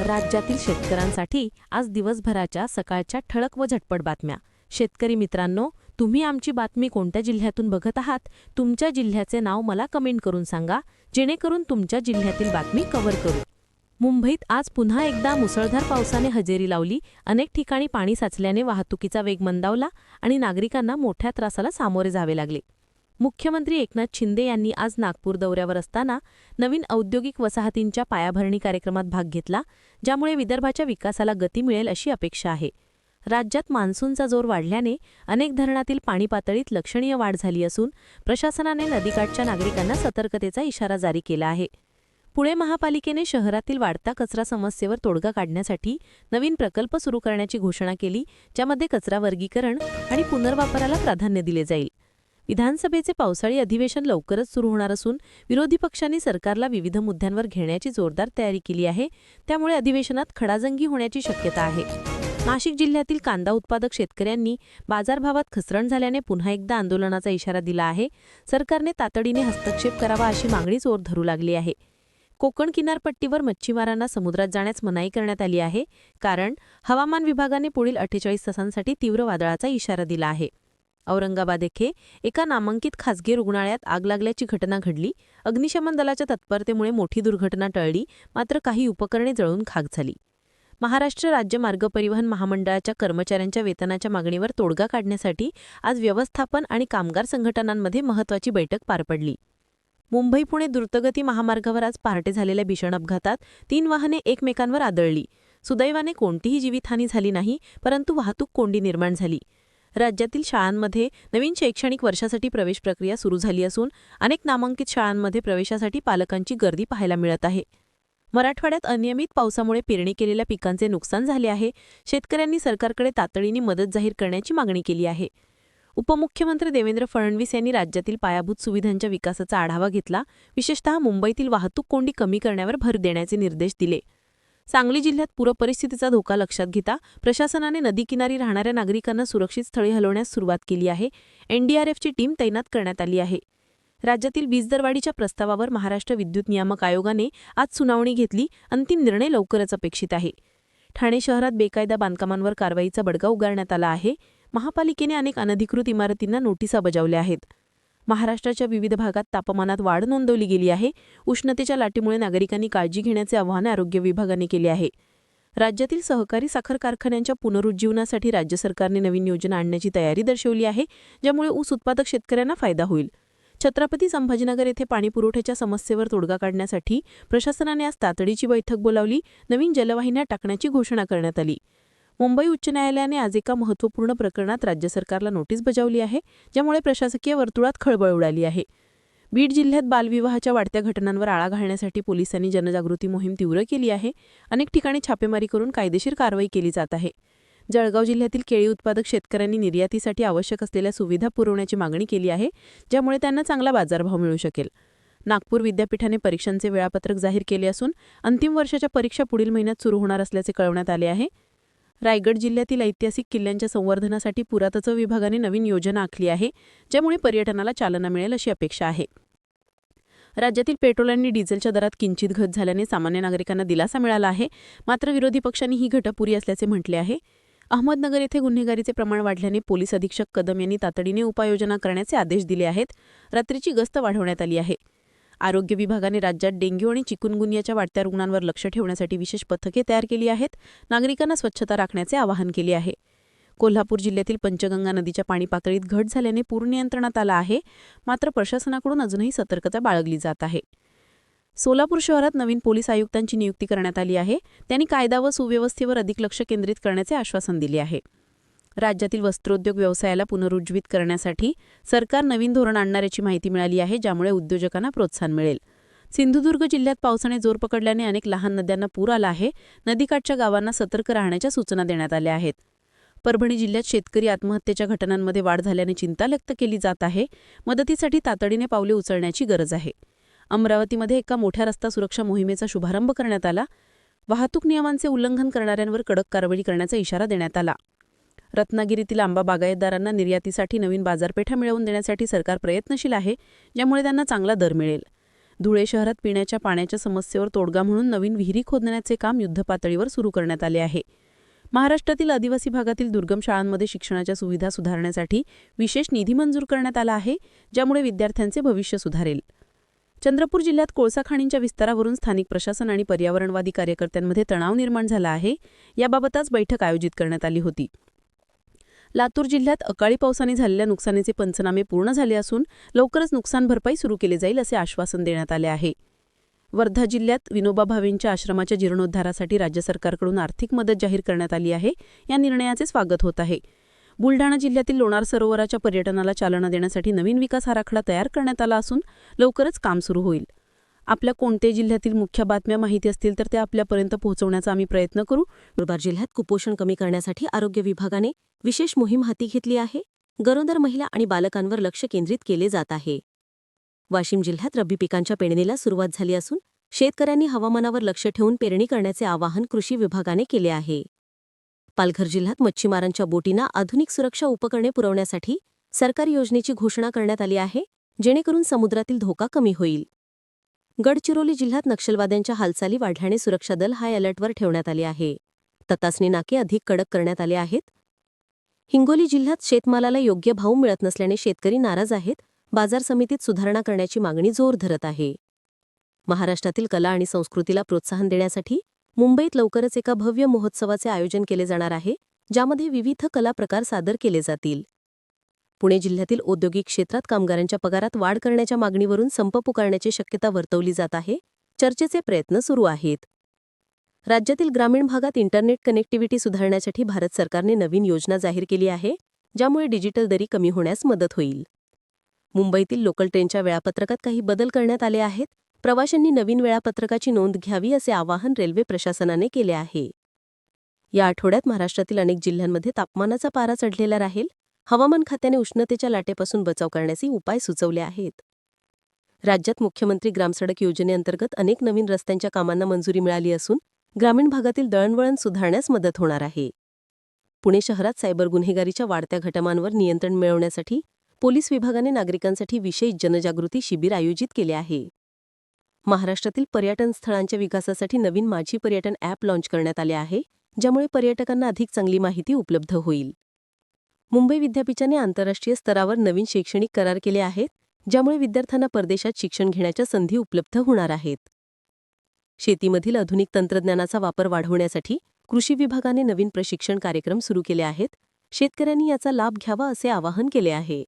राज्यातील शेतकऱ्यांसाठी आज दिवसभराच्या सकाळच्या ठळक व झटपट बातम्या. शेतकरी मित्रांनो तुम्ही आमची बातमी कोणत्या जिल्ह्यातून बघत आहात? तुमच्या जिल्ह्याचे नाव मला कमेंट करून सांगा जेणेकरून तुमच्या जिल्ह्यातील बातमी कव्हर करू. मुंबईत आज पुन्हा एकदा मुसळधार पावसाने हजेरी लावली. अनेक ठिकाणी पाणी साचल्याने वाहतुकीचा वेग मंदावला आणि नागरिकांना मोठ्या त्रासाला सामोरे जावे लागले. मुख्यमंत्री एकनाथ शिंदे यांनी आज नागपूर दौऱ्यावर असताना नवीन औद्योगिक वसाहतींच्या पायाभरणी कार्यक्रमात भाग घेतला ज्यामुळे विदर्भाच्या विकासाला गती मिळेल अशी अपेक्षा आहे. राज्यात मान्सूनचा जोर वाढल्याने अनेक धरणातील पाणी पातळीत लक्षणीय वाढ झाली असून प्रशासनाने नदीकाठच्या नागरिकांना सतर्कतेचा इशारा जारी केला आहे. पुणे महापालिकेने शहरातील वाढता कचरा समस्येवर तोडगा काढण्यासाठी नवीन प्रकल्प सुरू करण्याची घोषणा केली ज्यामध्ये कचरा वर्गीकरण आणि पुनर्वापराला प्राधान्य दिले जाईल. विधानसभेचे पावसाळी अधिवेशन लवकरच सुरू होणार असून विरोधी पक्षांनी सरकारला विविध मुद्द्यांवर घेण्याची जोरदार तयारी केली आहे. त्यामुळे अधिवेशनात खडाजंगी होण्याची शक्यता आहे. नाशिक जिल्ह्यातील कांदा उत्पादक शेतकऱ्यांनी बाजारभावात खसरण झाल्याने पुन्हा एकदा आंदोलनाचा इशारा दिला आहे. सरकारने तातडीने हस्तक्षेप करावा अशी मागणी जोर धरू लागली आहे. कोकण किनारपट्टीवर मच्छीमारांना समुद्रात जाण्यास मनाई करण्यात आली आहे. कारण हवामान विभागाने पुढील अठ्ठेचाळीस तासांसाठी तीव्र वादळाचा इशारा दिला आहे. औरंगाबाद येथे एका नामांकित खासगी रुग्णालयात आग लागल्याची घटना घडली. अग्निशमन दलाच्या तत्परतेमुळे मोठी दुर्घटना टळली मात्र काही उपकरणे जळून खाक झाली. महाराष्ट्र राज्य मार्ग परिवहन महामंडळाच्या कर्मचाऱ्यांच्या वेतनाच्या मागणीवर तोडगा काढण्यासाठी आज व्यवस्थापन आणि कामगार संघटनांमध्ये महत्त्वाची बैठक पार पडली. मुंबई पुणे द्रुतगती महामार्गावर आज पहाटे झालेल्या भीषण अपघातात तीन वाहने एकमेकांवर आदळली. सुदैवाने कोणतीही जीवितहानी झाली नाही परंतु वाहतूक कोंडी निर्माण झाली. राज्यातील शाळांमध्ये नवीन शैक्षणिक वर्षासाठी प्रवेश प्रक्रिया सुरू झाली असून अनेक नामांकित शाळांमध्ये प्रवेशासाठी पालकांची गर्दी पाहायला मिळत आहे. मराठवाड्यात अनियमित पावसामुळे पेरणी केलेल्या पिकांचे नुकसान झाले आहे. शेतकऱ्यांनी सरकारकडे तातडीने मदत जाहीर करण्याची मागणी केली आहे. उपमुख्यमंत्री देवेंद्र फडणवीस यांनी राज्यातील पायाभूत सुविधांच्या विकासाचा आढावा घेतला. विशेषतः मुंबईतील वाहतूक कोंडी कमी करण्यावर भर देण्याचे निर्देश दिले. सांगली जिल्ह्यात पूरपरिस्थितीचा धोका लक्षात घेता प्रशासनाने नदीकिनारी राहणाऱ्या नागरिकांना सुरक्षित स्थळी हलवण्यास सुरुवात केली आहे. एनडीआरएफची टीम तैनात करण्यात आली आहे. राज्यातील वीज दरवाढीच्या प्रस्तावावर महाराष्ट्र विद्युत नियामक आयोगाने आज सुनावणी घेतली. अंतिम निर्णय लवकरच अपेक्षित आहे. ठाणे शहरात बेकायदा बांधकामांवर कारवाईचा बडगा उगारण्यात आला आहे. महापालिकेने अनेक अनधिकृत इमारतींना नोटिसा बजावल्या आहेत. महाराष्ट्राच्या विविध भागात तापमानात वाढ नोंदवली गेली आहे. उष्णतेच्या लाटेमुळे नागरिकांनी काळजी घेण्याचे आवाहन आरोग्य विभागाने केले आहे. राज्यातील सहकारी साखर कारखान्यांच्या पुनरुज्जीवनासाठी राज्य सरकारने नवीन योजना आणण्याची तयारी दर्शवली आहे ज्यामुळे ऊस उत्पादक शेतकऱ्यांना फायदा होईल. छत्रपती संभाजीनगर येथे पाणीपुरवठ्याच्या समस्येवर तोडगा काढण्यासाठी प्रशासनाने आज तातडीची बैठक बोलावली. नवीन जलवाहिन्या टाकण्याची घोषणा करण्यात आली. मुंबई उच्च न्यायालयाने आज एका महत्त्वपूर्ण प्रकरणात राज्य सरकारला नोटीस बजावली आहे ज्यामुळे प्रशासकीय वर्तुळात खळबळ उडाली आहे. बीड जिल्ह्यात बालविवाहाच्या वाढत्या घटनांवर आळा घालण्यासाठी पोलिसांनी जनजागृती मोहीम तीव्र केली आहे. अनेक ठिकाणी छापेमारी करून कायदेशीर कारवाई केली जात आहे. जळगाव जिल्ह्यातील केळी उत्पादक शेतकऱ्यांनी निर्यातीसाठी आवश्यक असलेल्या सुविधा पुरवण्याची मागणी केली आहे ज्यामुळे त्यांना चांगला बाजारभाव मिळू शकेल. नागपूर विद्यापीठाने परीक्षांचे वेळापत्रक जाहीर केले असून अंतिम वर्षाच्या परीक्षा पुढील महिन्यात सुरू होणार असल्याचे कळवण्यात आले आहे. रायगड जिल्ह्यातील ऐतिहासिक किल्ल्यांच्या संवर्धनासाठी पुरातत्व विभागाने नवीन योजना आखली आहे ज्यामुळे पर्यटनाला चालना मिळेल अशी अपेक्षा आहे. राज्यातील पेट्रोल आणि डिझेलच्या दरात किंचित घट झाल्याने सामान्य नागरिकांना दिलासा मिळाला आहे मात्र विरोधी पक्षांनी ही घट पुरी असल्याचे म्हटले आहे. अहमदनगर येथे गुन्हेगारीचे प्रमाण वाढल्याने पोलीस अधीक्षक कदम यांनी तातडीने उपाययोजना करण्याचे आदेश दिले आहेत. रात्रीची गस्त वाढवण्यात आली आहे. आरोग्य विभागाने राज्यात डेंग्यू आणि चिकुनगुनियाच्या वाढत्या रुग्णांवर लक्ष ठेवण्यासाठी विशेष पथके तयार केली आहेत. नागरिकांना स्वच्छता राखण्याचे आवाहन केले आहे. कोल्हापूर जिल्ह्यातील पंचगंगा नदीच्या पाणी पातळीत घट झाल्याने पूर नियंत्रणात आला आहे. मात्र प्रशासनाकडून अजूनही सतर्कता बाळगली जात आहे. सोलापूर शहरात नवीन पोलीस आयुक्तांची नियुक्ती करण्यात आली आहे. त्यांनी कायदा व सुव्यवस्थेवर अधिक लक्ष केंद्रित करण्याचे आश्वासन दिले आहे. राज्यातील वस्त्रोद्योग व्यवसायाला पुनरुज्जीवित करण्यासाठी सरकार नवीन धोरण आणणाऱ्याची माहिती मिळाली आहे ज्यामुळे उद्योजकांना प्रोत्साहन मिळेल. सिंधुदुर्ग जिल्ह्यात पावसाने जोर पकडल्याने अनेक लहान नद्यांना पूर आला आहे. नदीकाठच्या गावांना सतर्क राहण्याच्या सूचना देण्यात आल्या आहेत. परभणी जिल्ह्यात शेतकरी आत्महत्येच्या घटनांमध्ये वाढ झाल्याने चिंता व्यक्त केली जात आहे. मदतीसाठी तातडीने पावले उचलण्याची गरज आहे. अमरावतीमध्ये एका मोठ्या रस्ता सुरक्षा मोहिमेचा शुभारंभ करण्यात आला. वाहतूक नियमांचे उल्लंघन करणाऱ्यांवर कडक कारवाई करण्याचा इशारा देण्यात आला. रत्नागिरीतील आंबा बागायतदारांना निर्यातीसाठी नवीन बाजारपेठा मिळवून देण्यासाठी सरकार प्रयत्नशील आहे ज्यामुळे त्यांना चांगला दर मिळेल. धुळे शहरात पिण्याच्या पाण्याच्या समस्येवर तोडगा म्हणून नवीन विहिरी खोदण्याचे काम युद्धपातळीवर सुरू करण्यात आले आहे. महाराष्ट्रातील आदिवासी भागातील दुर्गम शाळांमध्ये शिक्षणाच्या सुविधा सुधारण्यासाठी विशेष निधी मंजूर करण्यात आला आहे ज्यामुळे विद्यार्थ्यांचे भविष्य सुधारेल. चंद्रपूर जिल्ह्यात कोळसा खाणींच्या विस्तारावरून स्थानिक प्रशासन आणि पर्यावरणवादी कार्यकर्त्यांमध्ये तणाव निर्माण झाला आहे याबाबत आज बैठक आयोजित करण्यात आली होती. लातूर जिल्ह्यात अकाळी पावसाने झालेल्या नुकसानीचे पंचनामे पूर्ण झाले असून लवकरच नुकसान भरपाई सुरू केली जाईल असे आश्वासन देण्यात आले आहे. वर्धा जिल्ह्यात विनोबा भावेंच्या आश्रमाच्या जीर्णोद्धारासाठी राज्य सरकारकडून आर्थिक मदत जाहीर करण्यात आली आहे. या निर्णयाचे स्वागत होत आहे. बुलढाणा जिल्ह्यातील लोणार सरोवराच्या पर्यटनाला चालना देण्यासाठी नवीन विकास आराखडा तयार करण्यात आला असून लवकरच काम सुरू होईल. आपल्या कोणत्या जिल्ह्यातील मुख्य बातम्या माहिती असतील तर त्या आपल्यापर्यंत पोहोचवण्याचा आम्ही प्रयत्न करू. नंदुरबार जिल्ह्यात कुपोषण कमी करण्यासाठी आरोग्य विभागाने विशेष मोहीम हाती घेतली आहे. गरोदर महिला आणि बालकांवर लक्ष केंद्रित केले जात आहे. वाशिम जिल्ह्यात रब्बी पिकांच्या पेरणीला सुरुवात झाली असून शेतकऱ्यांनी हवामानावर लक्ष ठेवून पेरणी करण्याचे आवाहन कृषी विभागाने केले आहे. पालघर जिल्ह्यात मच्छीमारांच्या बोटींना आधुनिक सुरक्षा उपकरणे पुरवण्यासाठी सरकारी योजनेची घोषणा करण्यात आली आहे जेणेकरून समुद्रातील धोका कमी होईल. गडचिरोली जिल्ह्यात नक्षलवाद्यांच्या हालचाली वाढल्याने सुरक्षा दल हाय अलर्टवर ठेवण्यात आले आहे. तपासणी नाके अधिक कडक करण्यात आले आहेत. हिंगोली जिल्ह्यात शेतमालाला योग्य भाव मिळत नसल्याने शेतकरी नाराज आहेत. बाजार समितीत सुधारणा करण्याची मागणी जोर धरत आहे. महाराष्ट्रातील कला आणि संस्कृतीला प्रोत्साहन देण्यासाठी मुंबईत लवकरच एका भव्य महोत्सवाचे आयोजन केले जाणार आहे ज्यामध्ये विविध कला प्रकार सादर केले जातील. पुणे जिल्ह्यातील औद्योगिक क्षेत्रात कामगारांच्या पगारात वाढ करण्याच्या मागणीवरून संप पुकारण्याची शक्यता वर्तवली जात आहे. चर्चेचे प्रयत्न सुरू आहेत. राज्यातील ग्रामीण भागात इंटरनेट कनेक्टिव्हिटी सुधारण्यासाठी भारत सरकारने नवीन योजना जाहीर केली आहे ज्यामुळे डिजिटल दरी कमी होण्यास मदत होईल. मुंबईतील लोकल ट्रेनच्या वेळापत्रकात काही बदल करण्यात आले आहेत. प्रवाशांनी नवीन वेळापत्रकाची नोंद घ्यावी असे आवाहन रेल्वे प्रशासनाने केले आहे. या आठवड्यात महाराष्ट्रातील अनेक जिल्ह्यांमध्ये तापमानाचा पारा चढलेला राहील. हवामान खात्याने उष्णतेच्या लाटेपासून बचाव करण्याचे उपाय सुचवले आहेत. राज्यात मुख्यमंत्री ग्रामसडक योजनेअंतर्गत अनेक नवीन रस्त्यांच्या कामांना मंजुरी मिळाली असून ग्रामीण भागातील दळणवळण सुधारण्यास मदत होणार आहे. पुणे शहरात सायबर गुन्हेगारीच्या वाढत्या घटमांवर नियंत्रण मिळवण्यासाठी पोलीस विभागाने नागरिकांसाठी विशेष जनजागृती शिबिर आयोजित केले आहे. महाराष्ट्रातील पर्यटन स्थळांच्या विकासासाठी नवीन माझी पर्यटन ॲप लाँच करण्यात आले आहे ज्यामुळे पर्यटकांना अधिक चांगली माहिती उपलब्ध होईल. मुंबई विद्यापीठाने आंतरराष्ट्रीय स्तरावर नवीन शैक्षणिक करार केले आहेत ज्यामुळे विद्यार्थ्यांना परदेशात शिक्षण घेण्याच्या संधी उपलब्ध होणार आहेत. शेतीमधील आधुनिक तंत्रज्ञानाचा वापर वाढवण्यासाठी कृषी विभागाने नवीन प्रशिक्षण कार्यक्रम सुरू केले आहेत. शेतकऱ्यांनी याचा लाभ घ्यावा असे आवाहन केले आहे.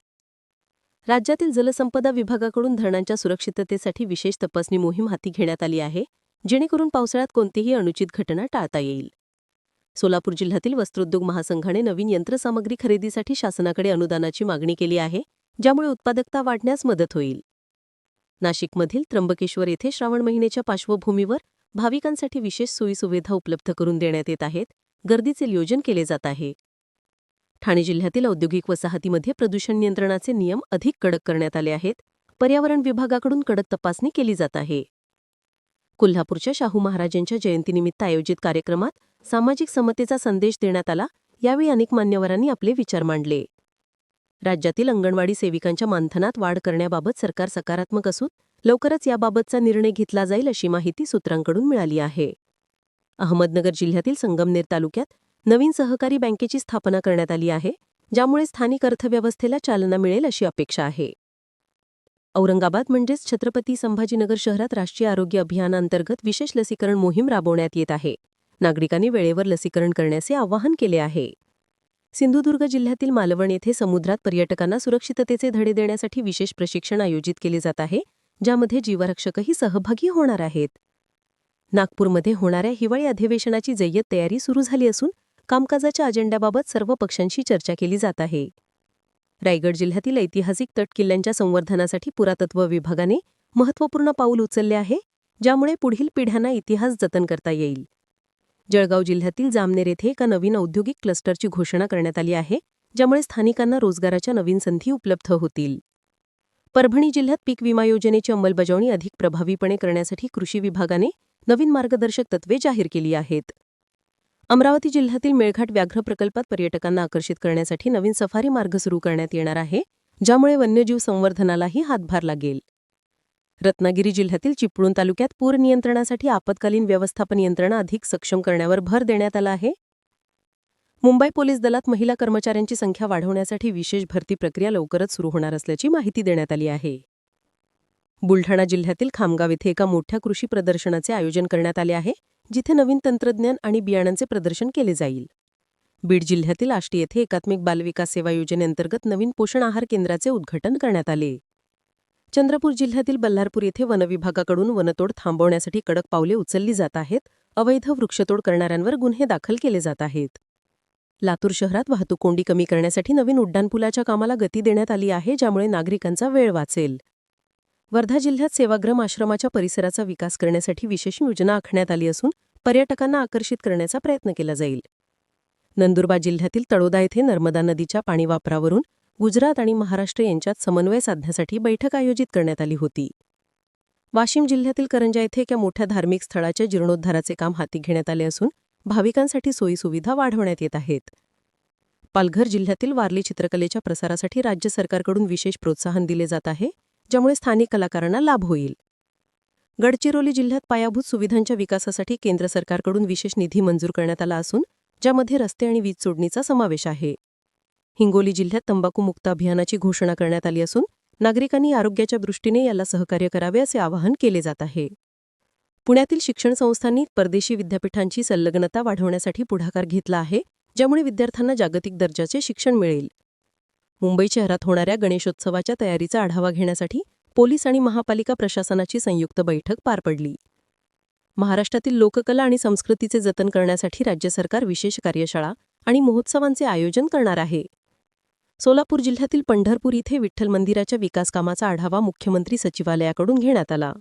राज्यातील जलसंपदा विभागाकडून धरणांच्या सुरक्षिततेसाठी विशेष तपासणी मोहीम हाती घेण्यात आली आहे जेणेकरून पावसाळ्यात कोणतीही अनुचित घटना टाळता येईल. सोलापूर जिल्ह्यातील वस्त्रोद्योग महासंघाने नवीन यंत्रसामग्री खरेदीसाठी शासनाकडे अनुदानाची मागणी केली आहे ज्यामुळे उत्पादकता वाढण्यास मदत होईल. नाशिकमधील त्र्यंबकेश्वर येथे श्रावण महिन्याच्या पार्श्वभूमीवर भाविकांसाठी विशेष सोयीसुविधा उपलब्ध करून देण्यात येत आहेत गर्दीचे नियोजन केले जात आहे. ठाणे जिल्ह्यातील औद्योगिक वसाहतीमध्ये प्रदूषण नियंत्रणाचे नियम अधिक कडक करण्यात आले आहेत पर्यावरण विभागाकडून कडक तपासणी केली जात आहे. कोल्हापूरच्या शाहू महाराजांच्या जयंतीनिमित्त आयोजित कार्यक्रमात सामाजिक समतेचा संदेश देण्यात आला यावेळी अनेक मान्यवरांनी आपले विचार मांडले. राज्यातील अंगणवाडी सेविकांच्या मानधनात वाढ करण्याबाबत सरकार सकारात्मक असून लवकरच याबाबतचा निर्णय घेतला जाईल अशी माहिती सूत्रांकडून मिळाली आहे. अहमदनगर जिल्ह्यातील संगमनेर तालुक्यात नवीन सहकारी बँकेची स्थापना करण्यात आली आहे ज्यामुळे स्थानिक अर्थव्यवस्थेला चालना मिळेल अशी अपेक्षा आहे. औरंगाबाद म्हणजेच छत्रपती संभाजीनगर शहरात राष्ट्रीय आरोग्य अभियानांतर्गत विशेष लसीकरण मोहीम राबवण्यात येत आहे. नागरिकांनी वेळेवर लसीकरण करण्याचे आवाहन केले आहे. सिंधुदुर्ग जिल्ह्यातील मालवण येथे समुद्रात पर्यटकांना सुरक्षिततेचे धडे देण्यासाठी विशेष प्रशिक्षण आयोजित केले जात आहे ज्यामध्ये जीवरक्षकही सहभागी होणार आहेत. नागपूरमध्ये होणाऱ्या हिवाळी अधिवेशनाची जय्यत तयारी सुरू झाली असून कामकाजाच्या अजेंड्याबाबत सर्व पक्षांशी चर्चा केली जात आहे. रायगड जिल्ह्यातील ऐतिहासिक तटकिल्ल्यांच्या संवर्धनासाठी पुरातत्व विभागाने महत्त्वपूर्ण पाऊल उचलले आहे ज्यामुळे पुढील पिढ्यांना इतिहास जतन करता येईल. जळगाव जिल्ह्यातील जामनेर येथे एका नवीन औद्योगिक क्लस्टरची घोषणा करण्यात आली आहे ज्यामुळे स्थानिकांना रोजगाराच्या नवीन संधी उपलब्ध होतील. परभणी जिल्ह्यात पीक विमा योजनेची अंमलबजावणी अधिक प्रभावीपणे करण्यासाठी कृषी विभागाने नवीन मार्गदर्शक तत्वे जाहीर केली आहेत. अमरावती जिल्ह्यातील मेळघाट व्याघ्र प्रकल्पात पर्यटकांना आकर्षित करण्यासाठी नवीन सफारी मार्ग सुरू करण्यात येणार आहे ज्यामुळे वन्यजीव संवर्धनालाही हातभार लागेल. रत्नागिरी जिल्ह्यातील चिपळूण तालुक्यात पूर नियंत्रणासाठी आपत्कालीन व्यवस्थापन यंत्रणा अधिक सक्षम करण्यावर भर देण्यात आला आहे. मुंबई पोलीस दलात महिला कर्मचाऱ्यांची संख्या वाढवण्यासाठी विशेष भरती प्रक्रिया लवकरच सुरू होणार असल्याची माहिती देण्यात आली आहे. बुलढाणा जिल्ह्यातील खामगाव येथे एका मोठ्या कृषी प्रदर्शनाचे आयोजन करण्यात आले आहे जिथे नवीन तंत्रज्ञान आणि बियाणांचे प्रदर्शन केले जाईल. बीड जिल्ह्यातील आष्टी येथे एकात्मिक बालविकास सेवा योजनेअंतर्गत नवीन पोषण आहार केंद्राचे उद्घाटन करण्यात आले. चंद्रपूर जिल्ह्यातील बल्लारपूर येथे वनविभागाकडून वनतोड थांबवण्यासाठी कडक पावले उचलली जात आहेत. अवैध वृक्षतोड करणाऱ्यांवर गुन्हे दाखल केले जात आहेत. लातूर शहरात वाहतूक कोंडी कमी करण्यासाठी नवीन उड्डाणपुलाच्या कामाला गती देण्यात आली आहे ज्यामुळे नागरिकांचा वेळ वाचेल. वर्धा जिल्ह्यात सेवाग्राम आश्रमाच्या परिसराचा विकास करण्यासाठी विशेष योजना आखण्यात आली असून पर्यटकांना आकर्षित करण्याचा प्रयत्न केला जाईल. नंदुरबार जिल्ह्यातील तळोदा येथे नर्मदा नदीच्या पाणी वापरावरून गुजरात आणि महाराष्ट्र यांच्यात समन्वय साधण्यासाठी बैठक आयोजित करण्यात आली होती. वाशिम जिल्ह्यातील करंजा येथे एका मोठ्या धार्मिक स्थळाच्या जीर्णोद्धाराचे काम हाती घेण्यात आले असून भाविकांसाठी सोयीसुविधा वाढवण्यात येत आहेत. पालघर जिल्ह्यातील वारली चित्रकलेच्या प्रसारासाठी राज्य सरकारकडून विशेष प्रोत्साहन दिले जात आहे ज्यामुळे स्थानिक कलाकारांना लाभ होईल. गडचिरोली जिल्ह्यात पायाभूत सुविधांच्या विकासासाठी केंद्र सरकारकडून विशेष निधी मंजूर करण्यात आला असून ज्यामध्ये रस्ते आणि वीज जोडणीचा समावेश आहे. हिंगोली जिल्ह्यात तंबाखू मुक्त अभियानाची घोषणा करण्यात आली असून नागरिकांनी आरोग्याच्या दृष्टीने याला सहकार्य करावे असे आवाहन केले जात आहे. पुण्यातील शिक्षण संस्थांनी परदेशी विद्यापीठांची संलग्नता वाढवण्यासाठी पुढाकार घेतला आहे ज्यामुळे विद्यार्थ्यांना जागतिक दर्जाचे शिक्षण मिळेल. मुंबई शहरात होणाऱ्या गणेशोत्सवाच्या तयारीचा आढावा घेण्यासाठी पोलीस आणि महापालिका प्रशासनाची संयुक्त बैठक पार पडली. महाराष्ट्रातील लोककला आणि संस्कृतीचे जतन करण्यासाठी राज्य सरकार विशेष कार्यशाळा आणि महोत्सवांचे आयोजन करणार आहे. सोलापूर जिल्ह्यातील पंढरपूर इथे विठ्ठल मंदिराच्या विकास कामाचा आढावा मुख्यमंत्री सचिवालयाकडून घेण्यात आला.